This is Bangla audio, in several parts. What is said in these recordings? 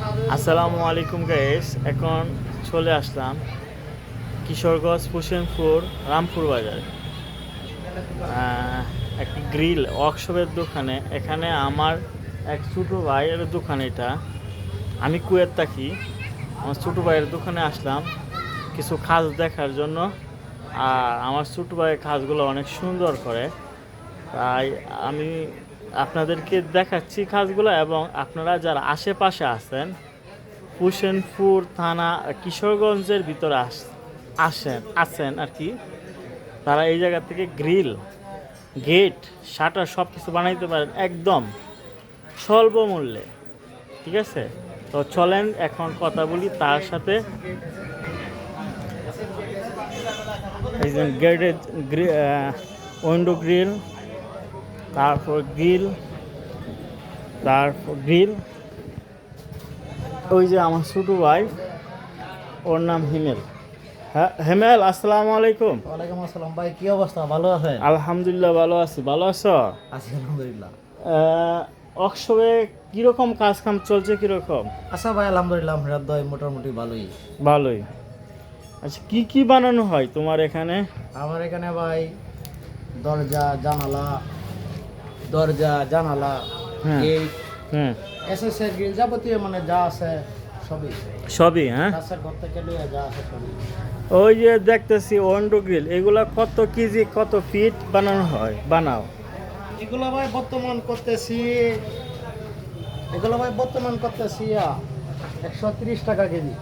আসসালামু আলাইকুম গাইস এখন চলে আসলাম কিশোরগঞ্জ হোসেনপুর, রামপুর বাজার। একটি গ্রিল ওয়ার্কশপের দোকানে। এখানে আমার এক ছোটো ভাইয়ের দোকান এটা। আমি কুয়েত থাকি। আমার ছোটো ভাইয়ের দোকানে আসলাম কিছু কাজ দেখার জন্য। আর আমার ছোটো ভাইয়ের কাজগুলো অনেক সুন্দর করে। তাই আমি আপনাদেরকে দেখাচ্ছি কাজগুলো এবং আপনারা যারা আশেপাশে আছেন, হুসেনপুর থানা, কিশোরগঞ্জের ভিতরে আস, আসেন, আছেন আর কি, তারা এই জায়গা থেকে গ্রিল, গেট, শাটার সব কিছু বানাইতে পারেন একদম স্বল্প মূল্যে, ঠিক আছে? তো চলেন এখন কথা বলি তার সাথে। গেটের উইন্ডো গ্রিল তারপর গ্রিল তারপর গ্রিল ওই যে আমার ছোটো ভাই ওর নাম হিমেল। হ্যাঁ হেমেল আসসালামু আলাইকুম। ওয়ালাইকুম আসসালাম ভাই কি অবস্থা? ভালো আছেন? আলহামদুলিল্লাহ ভালো আছি। ভালো আছো? আছি আলহামদুলিল্লাহ। অক্সবে কীরকম কাজ কাম চলছে কীরকম? আচ্ছা ভাই আলহামদুলিল্লাহ আমার দয় মোটামুটি ভালোই। ভালোই। আচ্ছা কি কি বানানো হয় তোমার এখানে? আমার এখানে ভাই দরজা জানালা দরজা জানালা হ্যাঁ। গেট এসএসএর গ্রিল যাবতীয় মানে যা আছে সবই। সবই হ্যাঁ। ঘর থেকে যা আছে সবই। ওই যে দেখতেছি ওয়ান্ডো গ্রিল এগুলা কত কেজি কত ফিট বানানো হয় বানাও? এগুলো ভাই বর্তমান করতেছি এগুলো ভাই বর্তমান করতেছি একশো তিরিশ টাকা কেজি।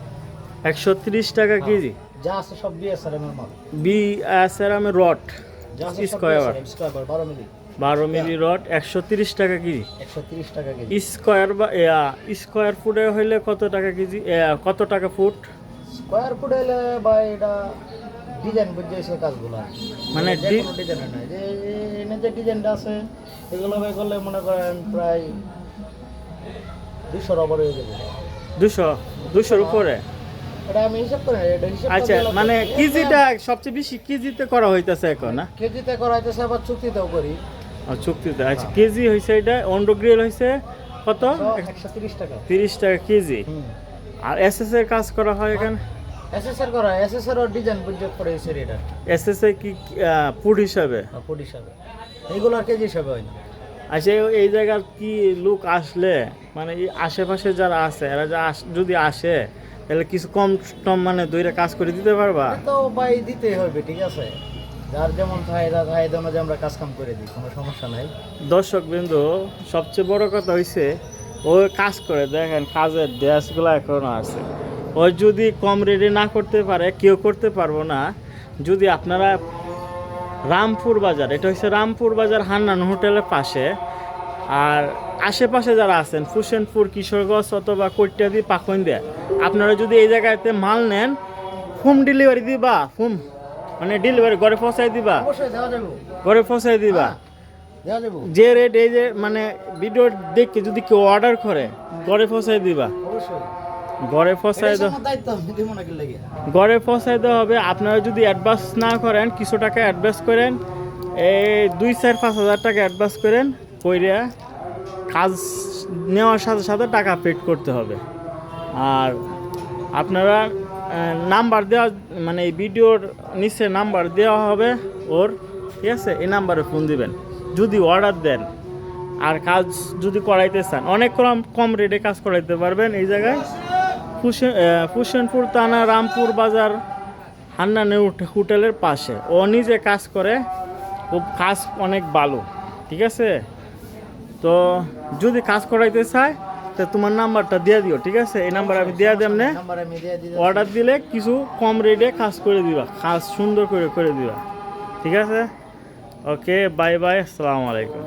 একশো তিরিশ টাকা কেজি? যা আছে সব বিএসআরএম এর মাল। বি সেরামে রড স্কোয়ার স্কোয়ার বার বারো মিলি। বারো মিলি রড একশো তিরিশ টাকা কেজি। একশো তিরিশ টাকা কেজি। স্কোয়ার বা স্কোয়ার ফুটে হইলে কত টাকা কেজি কত টাকা ফুট? স্কোয়ার ফুট হইলে বা এটা ডিজাইন বুঝছে কাজগুলো। মানে ডিজাইন যে এনে যে ডিজাইনটা আছে এগুলো ভাই করলে মনে করেন প্রায় দুশোর ওপরে হয়ে যাবে। দুশো দুশোর উপরে? এটা আমি হিসাব করি আচ্ছা মানে কেজিটা সবচেয়ে বেশি কেজিতে করা হইতেছে এখন না? কেজিতে করা হইতেছে আবার চুক্তিতেও করি। চুক্তিতে আচ্ছা কেজি হয়েছে এটা অন্ডো গ্রিল হয়েছে কত? একশো টাকা। তিরিশ টাকা কেজি। আর এস এস এর কাজ করা হয় এখানে? এসএসআর করা এসএসআর ডিজাইন বুঝে করে হয়েছে এটা এস এস এ কি ফুড হিসাবে? ফুট হিসাবে। এইগুলো আর কেজি হিসাবে হয় না। আচ্ছা এই- জায়গার কি লোক আসলে? মানে এই আশেপাশে যারা আছে এরা যা যদি আসে তাহলে কিছু কম টম মানে দইরা কাজ করে দিতে পারবা? তো ভাই দিতেই হবে ঠিক আছে? যার যেমন চাহিদা চাহিদা অনুযায়ী আমরা কাজ কাম করে দিই, কোনো সমস্যা নাই। দর্শক বিন্দু, সবচেয়ে বড় কথা হইছে, ও কাজ করে, দেখেন কাজের ড্রেসগুলো এখনও আছে। ও যদি কম রেডি না করতে পারে, কেউ করতে পারব না। যদি আপনারা রামপুর বাজার, এটা হচ্ছে রামপুর বাজার হান্নান হোটেলের পাশে, আর আশেপাশে যারা আছেন, ফুসেনপুর, কিশোরগঞ্জ অথবা কৈটাদি পাকইন্দা আপনারা যদি এই জায়গাতে মাল নেন, হোম ডেলিভারি দিবা, হোম মানে ডেলিভারি ঘরে পৌঁছাই দিবা? ঘরে পৌঁছাই দিবা? যে রেট এই যে মানে ভিডিও দেখে যদি কেউ অর্ডার করে ঘরে পৌঁছাই দিবা? ঘরে লেগে। ঘরে পৌঁছাই দেওয়া হবে। আপনারা যদি অ্যাডভান্স না করেন কিছু টাকা অ্যাডভান্স করেন এই দুই চার পাঁচ হাজার টাকা অ্যাডভান্স করেন কইরা কাজ নেওয়ার সাথে সাথে টাকা পেড করতে হবে। আর আপনারা নাম্বার দেওয়া মানে এই ভিডিওর নিচে নাম্বার দেওয়া হবে ওর, ঠিক আছে? এই নাম্বারে ফোন দিবেন। যদি অর্ডার দেন আর কাজ যদি করাইতে চান, অনেক কম কম রেটে কাজ করাইতে পারবেন এই জায়গায়। ফুসেনপুর থানা, রামপুর বাজার, হান্নানে হোটেলের পাশে। ও নিজে কাজ করে, ও কাজ অনেক ভালো, ঠিক আছে? তো যদি কাজ করাইতে চায় তো তোমার নাম্বারটা দিয়ে দিও, ঠিক আছে? এই নাম্বার আমি দিয়ে দেব না দিই অর্ডার দিলে কিছু কম রেটে কাজ করে দিবা, কাজ সুন্দর করে করে দিবা। ঠিক আছে? ওকে বাই বাই আসসালামু আলাইকুম।